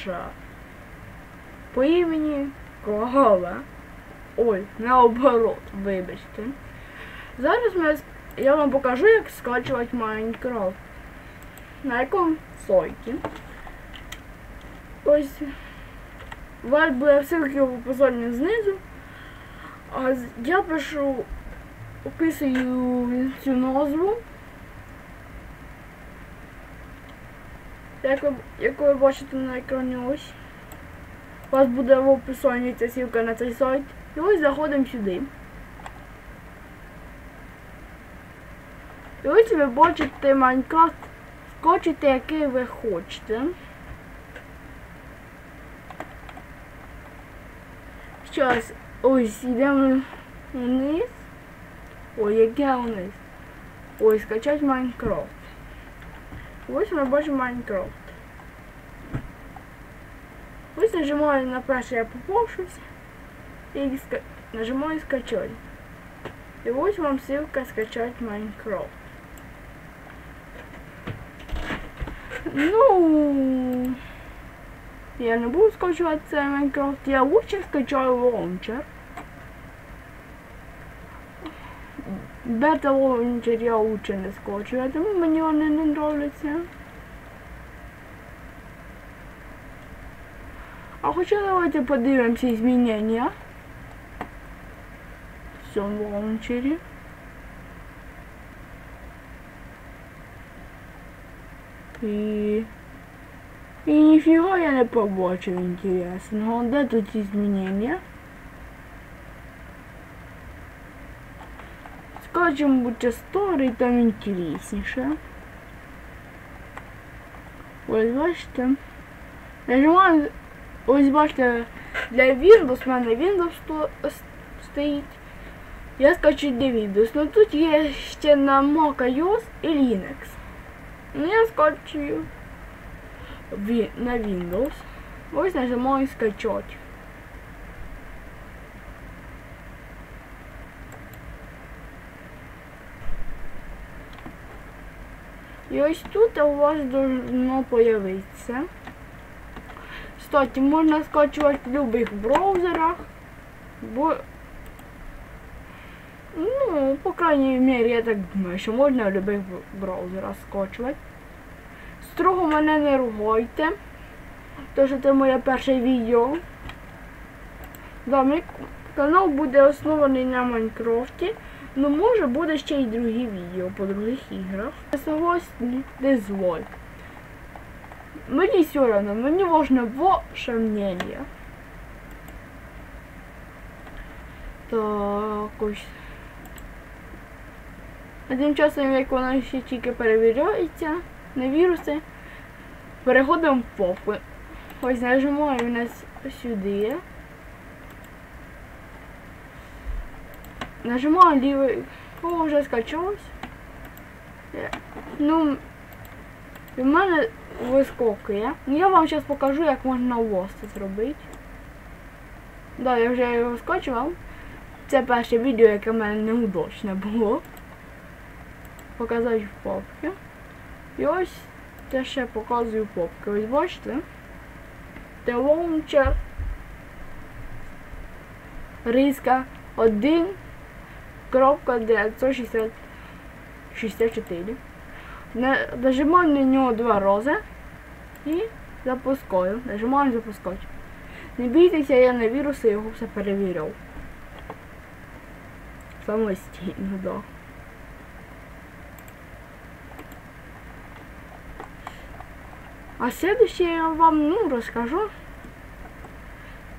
Гоша. По імені Кола. Ой, наоборот, вибачте. Зараз ми, я вам покажу, як скачувати Майнкрафт. На якому сайті. Ось. Вас буде ссылки в описанні знизу. А я пишу, описую цю назву. Як ви, як ви бачите на екрані ось. У вас буде в описанні ця ссылка на цей сайт. І ось заходимо сюди. І ось ви бачите Майнкрафт, скачуйте, який ви хочете. Зараз ось йдемо вниз. Ой, яке вниз. Ой, скачать Майнкрафт. Ось ми бачимо Майнкрафт. Ось нажимаю на перше я попавшусь і ска... нажимаю скачать. І ось вам ссылка скачать Майнкрафт. Ну, я не буду скачувати цей Майнкрафт, я лучше скачаю лаунчер. Бета лаунчер я лучше не скачую, тому мені не нравляться. А хоча давайте подивимося змінення в цьому лаунчері. І... І ніфіга я не побачив інтересного. Де тут ці змінення? Скажем, будь старий, там інтересніше. Ось бачите. Нажимаю, ось бачите, для Windows, в мене Windows сто- с- стоїть. Я скачу для Windows. Ну тут є ще на Mac iOS і Linux. Ну я скачую ві- на Windows. Ось нажимаю скачать. І ось тут у вас должно появитися. Кстати, можна скачувати в будь-яких браузерах. Бо... Ну, по крайній мірі, я так думаю, що можна в будь-яких браузерах скачувати. Строго мене не ругайте. То що це моє перше відео. Да, мій канал буде оснований на Майнкрафті. Ну може буде ще й другі відео по других іграх. Согласні, дизлайк. Мені все равно, мені важно ваше мнение. Так, ось. Тим часом, як воно ще тільки перевіряється на віруси, переходимо в попу. Ось нажимаю на с- сюди. Нажимаю лівий. О, вже скачалось. Е, Ну, в мене вискокує. Ну я вам зараз покажу, як можна вас це зробити. Да, я вже його скачував. Це перше відео, яке в мене неудачне було. Показати в попки. І ось це ще показую попки. Ось бачите? Це лаунчер. Риска 1 кропка 964. На- Нажимаю на нього два рази і запускаю. Нажимаю запускати. Не бійтеся, я на віруси його все перевіряв. Самостійно, да. А следующее я вам ну, расскажу.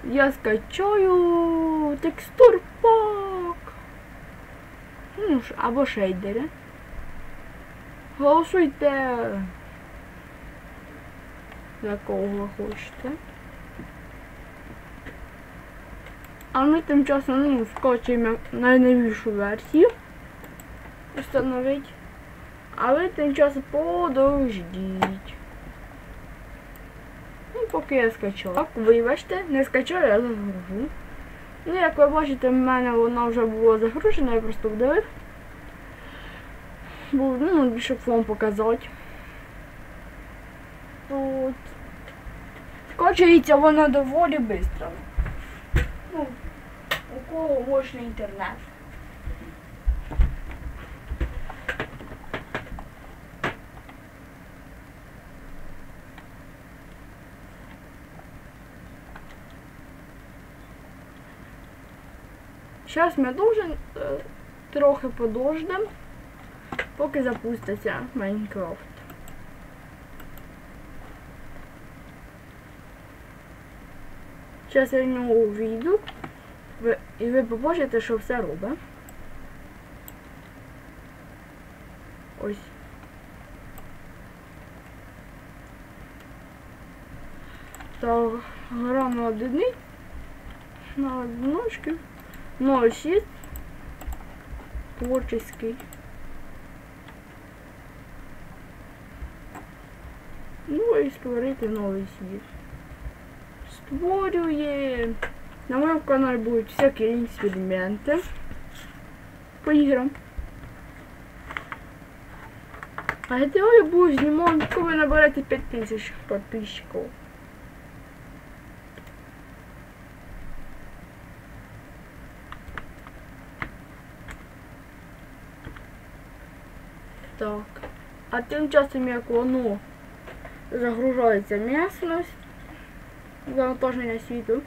Я скачаю текстур пак. Ну, або шейдери. Голосуйте. За кого хочете. А ми тим часом ну, скачуємо найновішу версію. Установить. А ви тим часом подождіть. Ну, поки я скачав. Так, вибачте, не скачав, я загружу. Ну, як ви бачите, в мене вона вже була загружена, я просто вдавив. Бо, ну, щоб вам показати. Тут скочується вона доволі швидко. Ну, у кого мощний інтернет. Зараз ми дуже е, трохи подождемо, поки запуститься Майнкрафт. Зараз я в нього увійду і ви побачите, що все робить. Ось. Так, гра на. На одиночки. 06. Творческий. Ну і створити новий світ. Створює. На моєму каналі будуть всякі експерименти по іграм. А я буду знімати, коли наберете 5000 підписчиків. Так. А тим часом, як воно загружається місцевість, завантаження світу,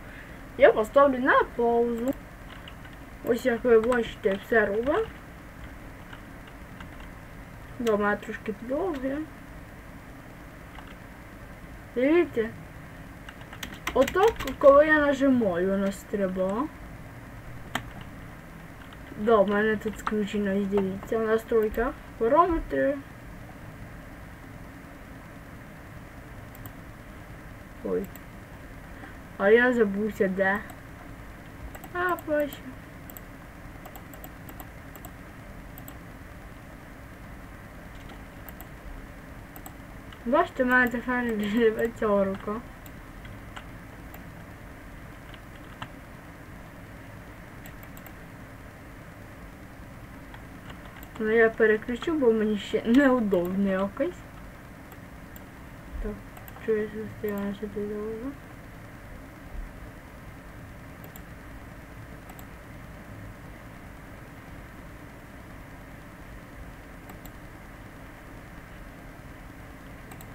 я поставлю на паузу. Ось як ви бачите, все робить. Да, мене трошки підлоги. Дивіться. Отак, коли я нажимаю, воно стрибає. Да, в мене тут включено, ось дивіться, в настройках, параметри. Ой. А я забувся де. А, бачу. Бачите, в мене тепер живе ця рука. Ну я переключу, бо мені ще неудобно якось. Так, я стояла сюди довго.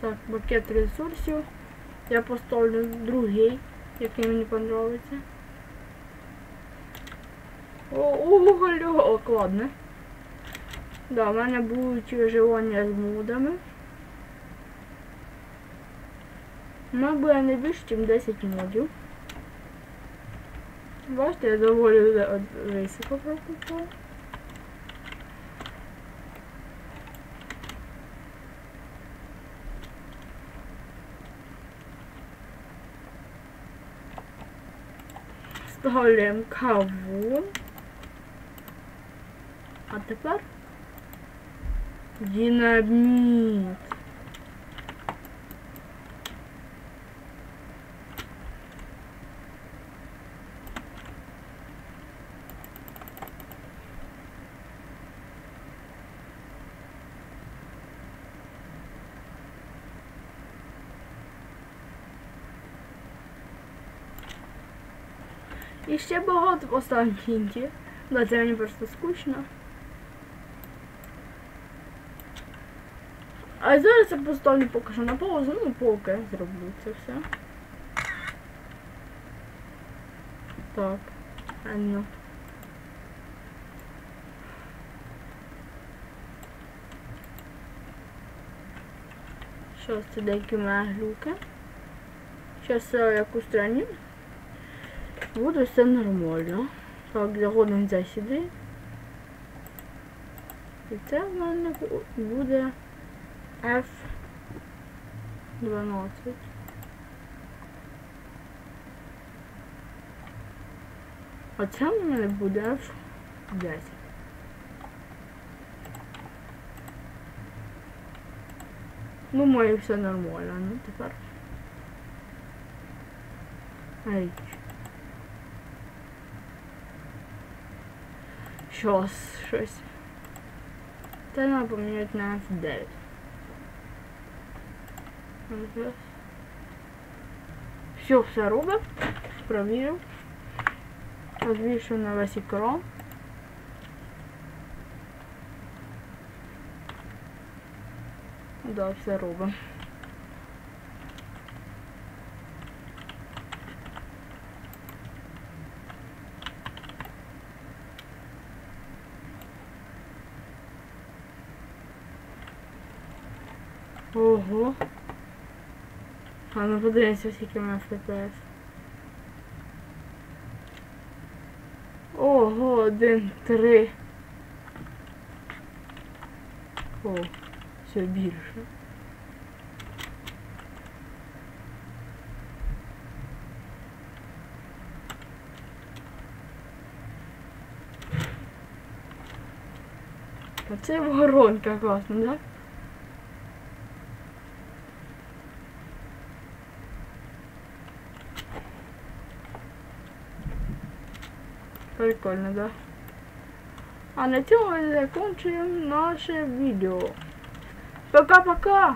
Так, пакет ресурсів. Я поставлю другий, який мені подобається. О, уголь, окладне. Да, в мене будуть виживання з модами. У мене буде не більше, ніж 10 модів. Бачите, я доволі високо пропустила. Ставляємо каву. А тепер динамит. І ще багато поставимо кінті. Да, це мені просто скучно. А зараз я поставлю поки що на паузу, ну поки зроблю це все. Так, а ну. Щось це деякі мої глюки. Зараз я як устраню. Буде все нормально. Так, заходимо за сюди. І це в мене буде F12. А це в мене буде F10. Ну, моє все нормально, ну тепер. Ай. Щось, щось. Це треба поміняти на F9. Все, все робив. Провірив. Розвішую на весь. Да, все робимо. Ого. Ну подивимося, скільки в нас. Ого, один, три. О, все більше. А це воронка класна, да? Прикольно, да? А на цьому ми закінчуємо наше відео. Пока-пока!